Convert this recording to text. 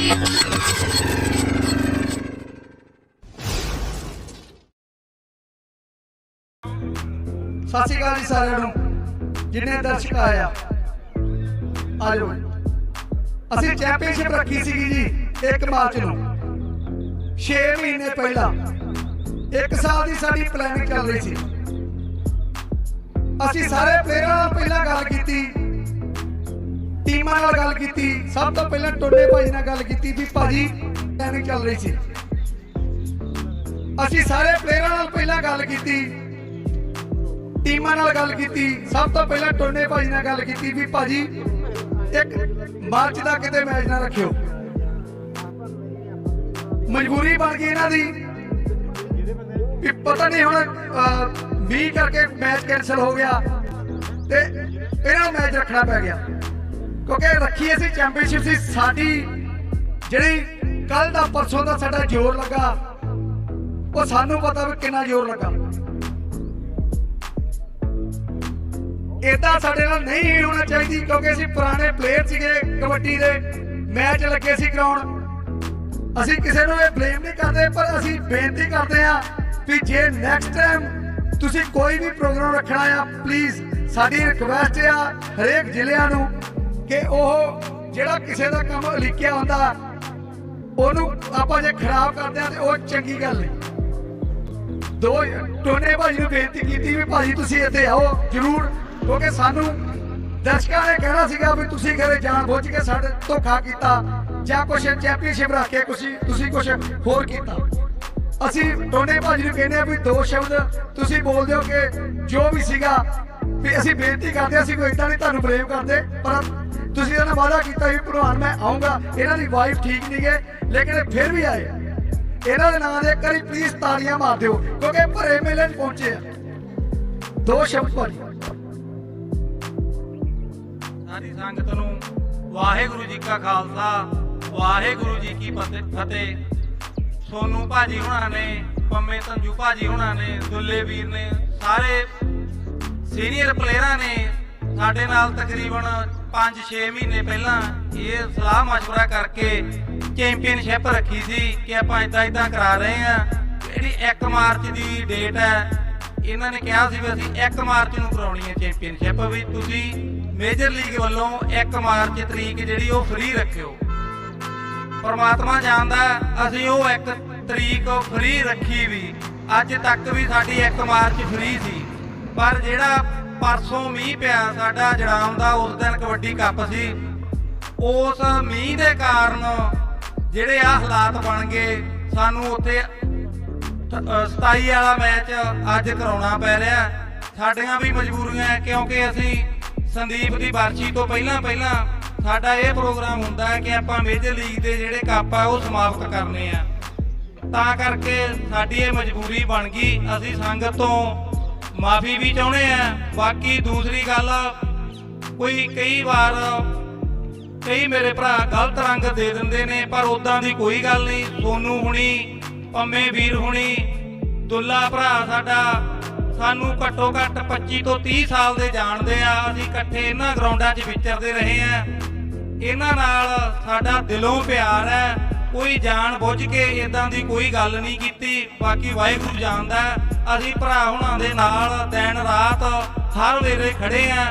ਸਤਿ ਸ਼੍ਰੀ ਅਕਾਲ ਜੀ ਸਾਰਿਆਂ ਨੂੰ। ਜਿੰਨੇ ਦਰਸ਼ਕ ਆਏ ਆ। ਅਸੀਂ ਚੈਂਪੀਅਨਸ਼ਿਪ ਰੱਖੀ ਸੀਗੀ ਜੀ 1 ਮਾਰਚ ਨੂੰ। 6 ਮਹੀਨੇ ਪਹਿਲਾਂ। ਇੱਕ ਸਾਲ ਦੀ ਸਾਡੀ ਪਲੈਨਿੰਗ ਚੱਲ ਰਹੀ ਸੀ। ਅਸੀਂ ਸਾਰੇ ਪਲੇਅਰਾਂ ਨਾਲ ਪਹਿਲਾਂ ਗੱਲ ਕੀਤੀ। ਟੀਮਾਂ ਨਾਲ ਗੱਲ ਕੀਤੀ। ਸਭ ਤੋਂ ਪਹਿਲਾਂ ਟੋਡੇ ਭਾਈ ਨਾਲ ਗੱਲ ਕੀਤੀ ਵੀ ਭਾਜੀ ਪਲੈਨਿੰਗ ਚੱਲ ਰਹੀ ਸੀ। ਅਸੀਂ ਸਾਰੇ ਪਲੇਅਰਾਂ ਨਾਲ ਪਹਿਲਾਂ ਗੱਲ ਕੀਤੀ। ਟੀਮਾਂ ਨਾਲ ਗੱਲ ਕੀਤੀ। ਸਭ ਤੋਂ ਪਹਿਲਾਂ ਟੋਨੇ ਭਾਜੀ ਨਾਲ ਗੱਲ ਕੀਤੀ ਵੀ ਭਾਜੀ ਇੱਕ ਮਾਰਚ ਦਾ ਕਿਤੇ ਮੈਚ ਨਾ ਰੱਖਿਓ। ਮਜਬੂਰੀ ਬਣ ਗਈ ਇਹਨਾਂ ਦੀ। ਵੀ ਪਤਾ ਨਹੀਂ ਹੁਣ ਅਹ, ਕਰਕੇ ਮੈਚ ਕੈਨਸਲ ਹੋ ਗਿਆ ਤੇ ਇਹਨਾਂ ਨੂੰ ਮੈਚ ਰੱਖਣਾ ਪੈ ਗਿਆ। ਕਿਉਂਕਿ ਰੱਖੀ ਅਸੀਂ ਚੈਂਪੀਅਨਸ਼ਿਪ ਸੀ, ਸਾਡੀ ਜਿਹੜੀ ਕੱਲ ਦਾ ਪਰਸੋਂ ਦਾ ਸਾਡਾ ਜ਼ੋਰ ਲੱਗਾ, ਉਹ ਸਾਨੂੰ ਪਤਾ ਵੀ ਕਿੰਨਾ ਜ਼ੋਰ ਲੱਗਾ। ਇਦਾਂ ਸਾਡੇ ਨਾਲ ਨਹੀਂ ਹੋਣਾ ਚਾਹੀਦੀ, ਕਿਉਂਕਿ ਅਸੀਂ ਪੁਰਾਣੇ ਪਲੇਅਰ ਸੀਗੇ ਕਬੱਡੀ ਦੇ ਮੈਚ ਲੱਗੇ ਸੀ ਗਰਾਊਂਡ ਅਸੀਂ ਕਿਸੇ ਨੂੰ ਇਹ ਬਲੇਮ ਨਹੀਂ ਕਰਦੇ, ਪਰ ਅਸੀਂ ਬੇਨਤੀ ਕਰਦੇ ਹਾਂ ਵੀ ਜੇ ਨੈਕਸਟ ਟਾਈਮ ਤੁਸੀਂ ਕੋਈ ਵੀ ਪ੍ਰੋਗਰਾਮ ਰੱਖਣਾ ਆ ਪਲੀਜ਼ ਸਾਡੀ ਰਿਕਵੈਸਟ ਆ ਹਰੇਕ ਜ਼ਿਲ੍ਹਿਆਂ ਨੂੰ ਕਿ ਉਹ ਜਿਹੜਾ ਕਿਸੇ ਦਾ ਕੰਮ ਲਿਖਿਆ ਹੁੰਦਾ, ਉਹਨੂੰ ਆਪਾਂ ਜੇ ਖਰਾਬ ਕਰਦੇ ਆ ਤੇ ਉਹ ਚੰਗੀ ਗੱਲ ਨਹੀਂ। ਦੋ, ਟੋਨੇ ਭਾਜੀ ਨੂੰ ਬੇਨਤੀ ਕੀਤੀ ਵੀ ਭਾਜੀ ਤੁਸੀਂ ਇੱਥੇ ਆਓ, ਜਰੂਰ, ਕਿਉਂਕਿ ਸਾਨੂੰ ਦਰਸ਼ਕਾਂ ਨੇ ਕਹਿਣਾ ਸੀਗਾ ਵੀ ਤੁਸੀਂ ਘਰੇ ਜਾਣ ਬੁੱਝ ਕੇ ਸਾਡੇ ਧੋਖਾ ਕੀਤਾ, ਜਾਂ ਕੁਛ ਚੈਂਪੀਅਨਸ਼ਿਪ ਰੱਖ ਕੇ ਕੁਝ ਤੁਸੀਂ ਕੁਛ ਹੋਰ ਕੀਤਾ। ਅਸੀਂ ਟੋਨੇ ਭਾਜੀ ਨੂੰ ਕਹਿੰਦੇ ਆ ਵੀ ਦੋ ਸ਼ਬਦ ਤੁਸੀਂ ਬੋਲਦੇ ਹੋ ਕਿ ਜੋ ਵੀ ਸੀਗਾ, ਵੀ ਅਸੀਂ ਬੇਨਤੀ ਕਰਦੇ ਅਸੀਂ ਕੋਈ ਇਦਾਂ ਨਹੀਂ ਤੁਹਾਨੂੰ ਬਲੇਮ ਕਰਦੇ, ਪਰ ਤੁਸੀਂ ਇਹਨਾਂ ਵਾਅਦਾ ਕੀਤਾ ਸੀ, ਭਲਵਾਨ ਮੈਂ ਆਉਂਗਾ ਇਹਨਾਂ ਦੀ ਵਾਈਫ ਠੀਕ ਨਹੀਂ ਗਏ ਲੇਕਿਨ ਫਿਰ ਵੀ ਆਏ ਇਹਨਾਂ ਦੇ ਨਾਂ ਦੇ ਇੱਕ ਪਲੀਜ਼ ਤਾੜੀਆਂ ਮਾਰ ਦਿਓ, ਕਿਉਂਕਿ ਭਰੇ ਮੇਲੇ 'ਚ ਪਹੁੰਚੇ ਆ। ਦੋ ਸ਼ਬਦ ਭਾਜੀ। ਸਾਰੀ ਸੰਗਤ ਨੂੰ ਵਾਹਿਗੁਰੂ ਜੀ ਕਾ ਖਾਲਸਾ, ਵਾਹਿਗੁਰੂ ਜੀ ਕੀ ਫਤਿਹ ਫਤਿਹ। ਸੋਨੂ ਭਾਜੀ ਹੁਣਾਂ ਨੇ, ਪੰਮੇ ਤੰਜੂ ਭਾਜੀ ਹੁਣਾਂ ਨੇ, ਦੁੱਲੇ ਵੀਰ ਨੇ, ਸਾਰੇ ਸੀਨੀਅਰ ਪਲੇਅਰਾਂ ਨੇ ਸਾਡੇ ਨਾਲ ਤਕਰੀਬਨ 5-6 ਮਹੀਨੇ ਪਹਿਲਾਂ ਇਹ ਸਲਾਹ مشورہ ਕਰਕੇ ਚੈਂਪੀਅਨਸ਼ਿਪ ਰੱਖੀ ਸੀ ਕਿ ਆਪਾਂ ਇਦਾਂ ਇਦਾਂ ਕਰਾ ਰਹੇ ਆ ਜਿਹੜੀ 1 ਮਾਰਚ ਦੀ ਡੇਟ ਹੈ ਇਹਨਾਂ ਨੇ ਕਿਹਾ ਸੀ ਵੀ ਅਸੀਂ 1 ਮਾਰਚ ਨੂੰ ਕਰਾਉਣੀ ਹੈ ਚੈਂਪੀਅਨਸ਼ਿਪ ਵੀ ਤੁਸੀਂ ਮੇਜਰ ਲੀਗ ਵੱਲੋਂ 1 ਮਾਰਚ ਤਰੀਕ ਜਿਹੜੀ ਉਹ ਫ੍ਰੀ ਰੱਖਿਓ ਪਰਮਾਤਮਾ ਜਾਣਦਾ ਹੈ, ਅਸੀਂ ਉਹ ਇੱਕ ਤਰੀਕ ਫ੍ਰੀ ਰੱਖੀ ਵੀ ਅੱਜ ਤੱਕ ਵੀ ਸਾਡੀ 1 ਮਾਰਚ ਫ੍ਰੀ ਸੀ ਪਰ ਜਿਹੜਾ ਪਰਸੋਂ ਮੀਂਹ ਪਿਆ, ਸਾਡਾ ਜੜਾਮ ਦਾ ਉਸ ਦਿਨ ਕਬੱਡੀ ਕੱਪ ਸੀ। ਉਸ ਮੀਂਹ ਦੇ ਕਾਰਨ ਜਿਹੜੇ ਆ ਹਾਲਾਤ ਬਣ ਗਏ, ਸਾਨੂੰ ਉੱਥੇ 27 ਵਾਲਾ ਮੈਚ ਅੱਜ ਕਰਾਉਣਾ ਪੈ ਰਿਹਾ। ਸਾਡੀਆਂ ਵੀ ਮਜਬੂਰੀਆਂ ਕਿਉਂਕਿ ਅਸੀਂ ਸੰਦੀਪ ਦੀ ਵਰਸੀ ਤੋਂ ਪਹਿਲਾਂ ਪਹਿਲਾਂ ਸਾਡਾ ਇਹ ਪ੍ਰੋਗਰਾਮ ਹੁੰਦਾ ਹੈ ਕਿ ਆਪਾਂ ਮੇਜਰ ਲੀਗ ਦੇ ਜਿਹੜੇ ਕੱਪ ਆ, ਉਹ ਸਮਾਪਤ ਕਰਨੇ ਆ। ਤਾਂ ਕਰਕੇ ਸਾਡੀ ਇਹ ਮਜਬੂਰੀ ਬਣ ਗਈ। ਅਸੀਂ ਸੰਗਤ ਤੋਂ ਮਾਫੀ ਵੀ ਚਾਹੁੰਦੇ ਆ। ਬਾਕੀ ਦੂਸਰੀ ਗੱਲ, ਕੋਈ ਕਈ ਵਾਰ ਕਈ ਮੇਰੇ ਭਰਾ ਗਲਤ ਰੰਗ ਦੇ ਦਿੰਦੇ ਨੇ, ਪਰ ਉਦਾਂ ਦੀ ਕੋਈ ਗੱਲ ਨਹੀਂ। ਸੋਨੂ ਹੁਣੀ, ਪੰਮੇ ਵੀਰ ਹੁਣੀ, ਦੁੱਲਾ ਭਰਾ ਸਾਡਾ, ਸਾਨੂੰ ਘੱਟੋ ਘੱਟ 25 ਤੋਂ 30 ਸਾਲ ਦੇ ਜਾਣਦੇ ਆ। ਅਸੀਂ ਇਕੱਠੇ ਇਹਨਾਂ ਗਰਾਊਂਡਾਂ 'ਚ ਵਿਚਰਦੇ ਰਹੇ ਆ। ਇਹਨਾਂ ਨਾਲ ਸਾਡਾ ਦਿਲੋਂ ਪਿਆਰ ਹੈ। ਕੋਈ ਜਾਣ ਬੁੱਝ ਕੇ ਇਦਾਂ ਦੀ ਕੋਈ ਗੱਲ ਨਹੀਂ ਕੀਤੀ ਬਾਕੀ ਵਾਹਿਗੁਰੂ ਜਾਣਦਾ ਹੈ। ਅਸੀਂ ਭਰਾ ਹੁਣਾਂ ਦੇ ਨਾਲ ਦਿਨ ਰਾਤ ਹਰ ਵੇਲੇ ਖੜੇ ਆ